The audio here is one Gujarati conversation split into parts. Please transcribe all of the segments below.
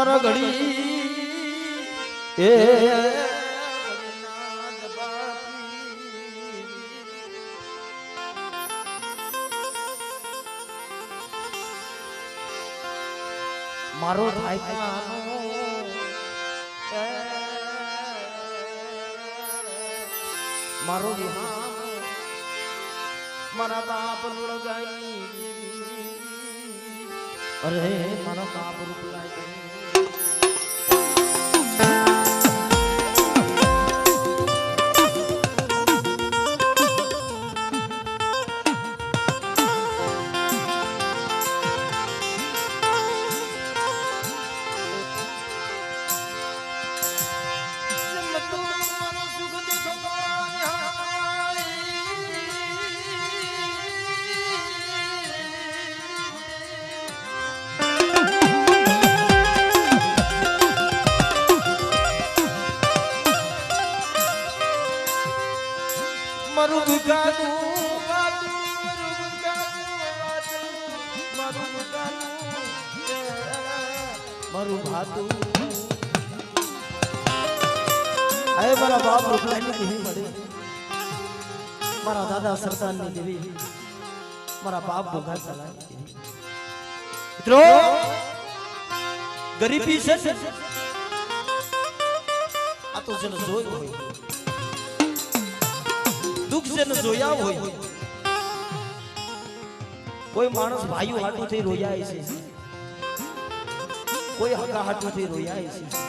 મર ઘડી એ મારો મારો મારા બાપ લગાઈ અરે મારા બાપ મારું મારા બાપ રૂપલાની દેવી મળી મારા દાદા સરદારની દેવી મારા બાપ ભોગા ચલાવી મિત્રો, ગરીબી છે આ તો જેને જોયું હોય. દુઃખ જેને જોયા હોય. કોઈ માણસ ભાઈઓ હાટું થઈ રોયા છે. કોઈ હકા હાટું થઈ રોયા છે.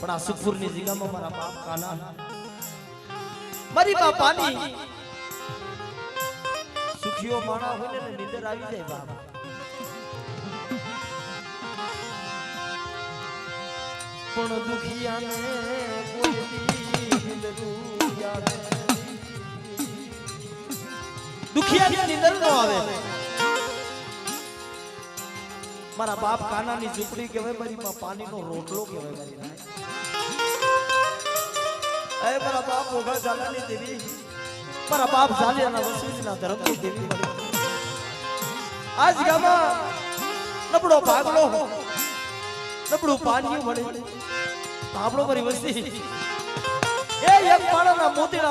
પણ આ સુખપુરની જિલ્લામાં મારા બાપ કાના મારી બાપાની. સુખીઓ માણા હોય ને નીંદર આવી જાય બાપા. પણ દુખિયાને આવે. નીંદર ન આવે. મારા બાપ કાનાની ઝૂંપડી કહેવાય મારી પાણીનો રોટલો કહેવાય મારી. એ મારા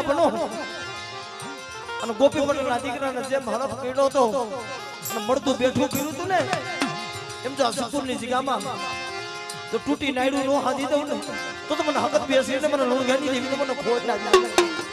બનો. અને ગોપી પટેલના જેમ હરફ કર્યો હતો મળતું બેઠું કર્યું હતું ને, એમ જો સુકુરની જગ્યામાં તો તૂટી નાયડું નો હાદી દઉં ને. તો તમને મને હકત બેસી મને લુણગાની દેવી તો મને ખોટ લાગી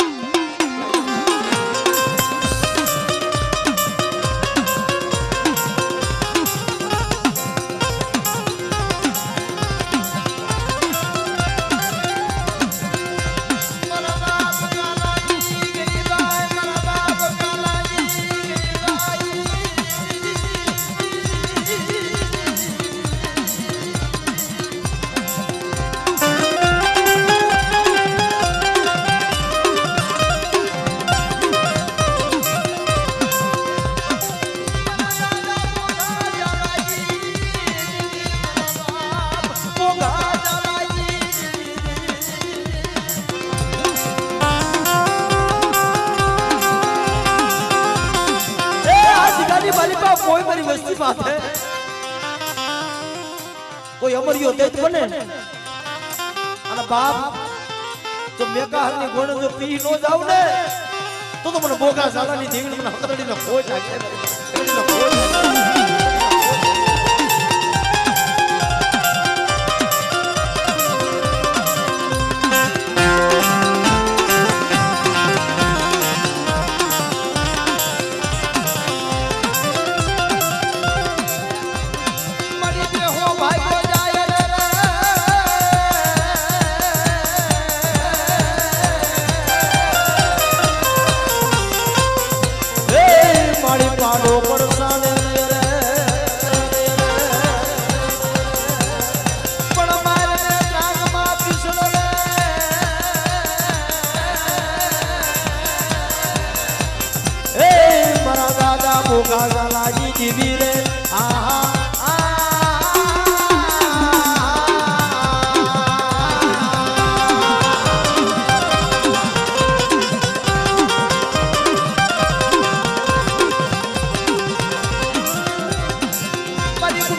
કોઈ મારી વસ્તી પાસે. કોઈ અમરિયો તેજ બને અને બાપ, જો મેકા હરની ગોણે જો પી નો જાવ ને, તો તો મને બોગા સાલાની દેવીને મને હકતડીને ખોટ લાગે હકતડીને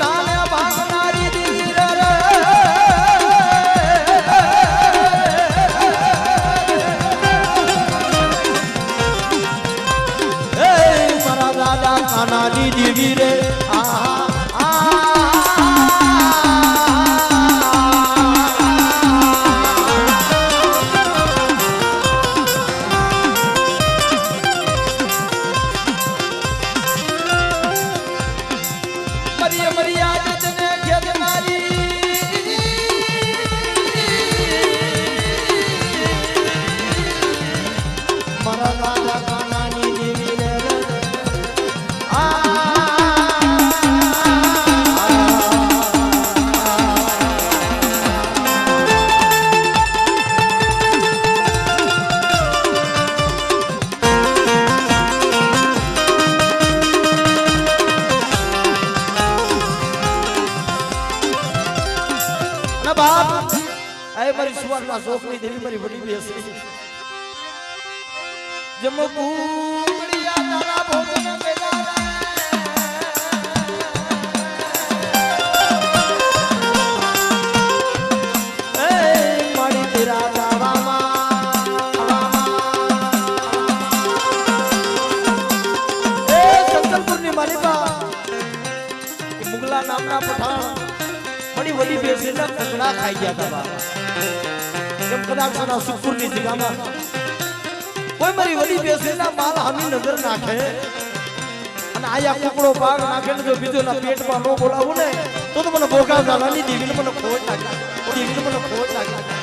Bye. સુવારમાં શોખની દેવી મારી વડી બેસી. જમ કુકડિયા તારા ભોજન એ નામના પઠાણ. બડી વડી બેસીને કકડા ખાઈ ગયા હતા બા જેમ સુખપુરની જગ્યામાં કોઈ મારી વડી બેસીના માલ હામી નજર નાખે અને આયા કુકડો પાક નાખે ને જો બીજો ના પેટમાં ન બોલાવું ને, તો તો મને ભોગા દાદાની દીવીને મને ખોટ લાગે દીવીને મને ખોટ લાગે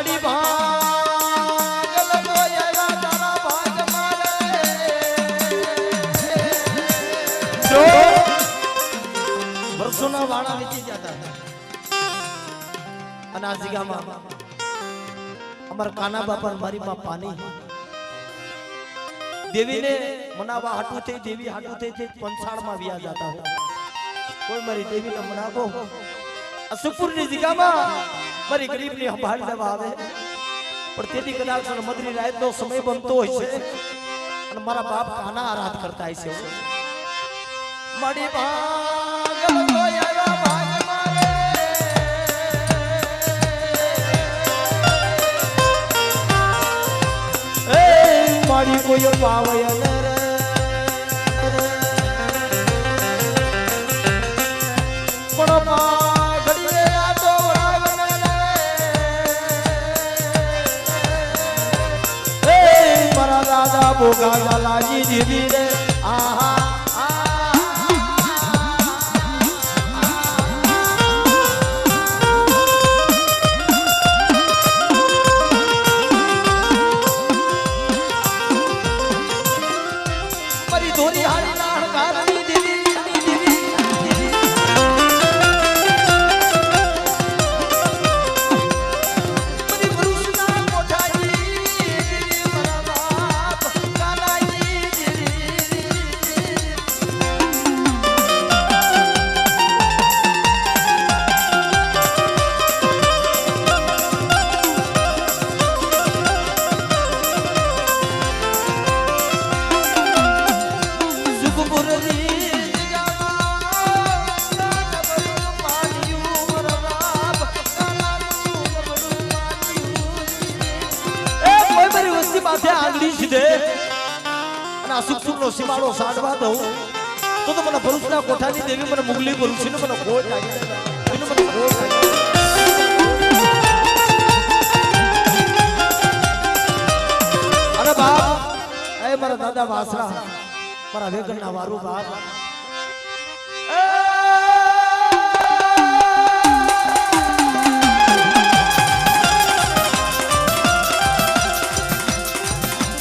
મારે જો વર્ષોના વાળા વીતી હતા. અને આ જગ્યામાં અમારા કાના બાપા મારી માં પાણી દેવીને મનાવા હાટું થઈ, દેવી હાટું થઈ થઈ પંચાળમાં વ્યા જતા હો કોઈ મારી દેવીને મનાવો. અસુપુરની જગ્યામાં મારી ગરીબની સંભાળ લેવા આવે. પણ તેથી કદાચ મને રાત નો સમય બનતો હોય છે. અને મારા બાપ કાના આરાધ કરતા છે. મારી કોઈ પાવય દાદા ભોગા લાલાજી દીદી રે આહા સુખનો સીમાડો સાંડવા દઉં, તો તો મને ભરૂચના કોઠાની દેવી મને મુગલી કરું છે ને મને ખોટ લાગી. એને મને ખોટ લાગી અરે બાપ, એ મારા દાદા વાસરા, મારા વેગનના વારું બાપ.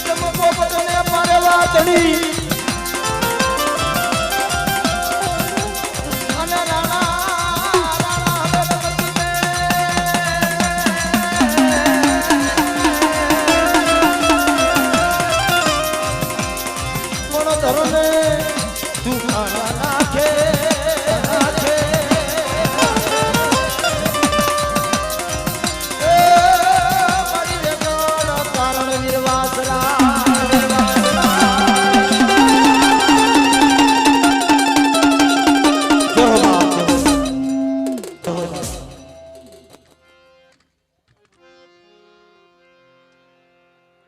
જમકો